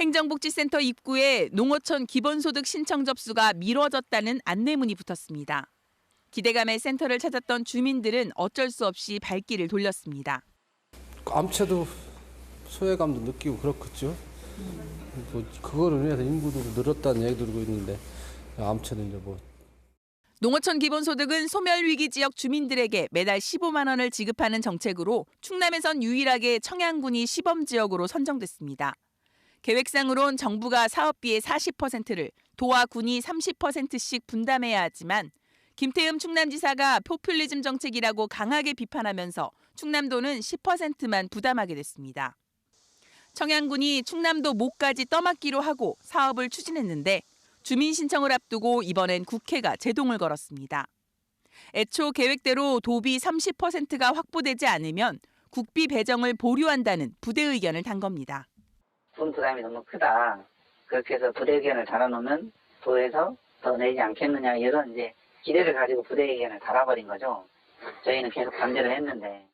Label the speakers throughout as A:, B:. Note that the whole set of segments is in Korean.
A: 행정복지센터 입구에 농어촌 기본소득 신청 접수가 미뤄졌다는 안내문이 붙었습니다. 기대감에 센터를 찾았던 주민들은 어쩔 수 없이 발길을 돌렸습니다.
B: 암체도 소외감도 느끼고 그렇겠죠. 뭐 그거를 위해서 인구도 늘었다는 얘기 들고 있는데 암체는 이제 뭐
A: 농어촌 기본소득은 소멸위기 지역 주민들에게 매달 15만 원을 지급하는 정책으로 충남에선 유일하게 청양군이 시범 지역으로 선정됐습니다. 계획상으론 정부가 사업비의 40%를 도와 군이 30%씩 분담해야 하지만 김태흠 충남지사가 포퓰리즘 정책이라고 강하게 비판하면서 충남도는 10%만 부담하게 됐습니다. 청양군이 충남도 목까지 떠맡기로 하고 사업을 추진했는데 주민 신청을 앞두고 이번엔 국회가 제동을 걸었습니다. 애초 계획대로 도비 30%가 확보되지 않으면 국비 배정을 보류한다는 부대 의견을 단 겁니다.
C: 돈 부담이 너무 크다. 그렇게 해서 부대 의견을 달아놓으면 도에서 더 내지 않겠느냐 이런 이제 기대를 가지고 부대 의견을 달아버린 거죠. 저희는 계속 반대를 했는데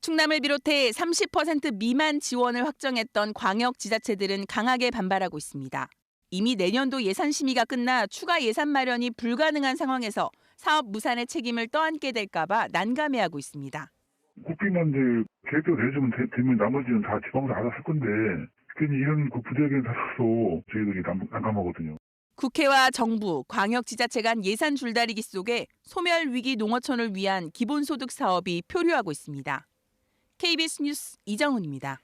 A: 충남을 비롯해 30% 미만 지원을 확정했던 광역 지자체들은 강하게 반발하고 있습니다. 이미 내년도 예산 심의가 끝나 추가 예산 마련이 불가능한 상황에서 사업 무산의 책임을 떠안게 될까봐 난감해하고 있습니다.
D: 국비만 이제 계획대로 되면, 되면 나머지는 다 지방으로 알아서 할 건데 괜히 이런 그 부대에게 살아서 저희들이 난- 난감하거든요.
A: 국회와 정부, 광역지자체 간 예산 줄다리기 속에 소멸 위기 농어촌을 위한 기본소득 사업이 표류하고 있습니다. KBS 뉴스 이정훈입니다.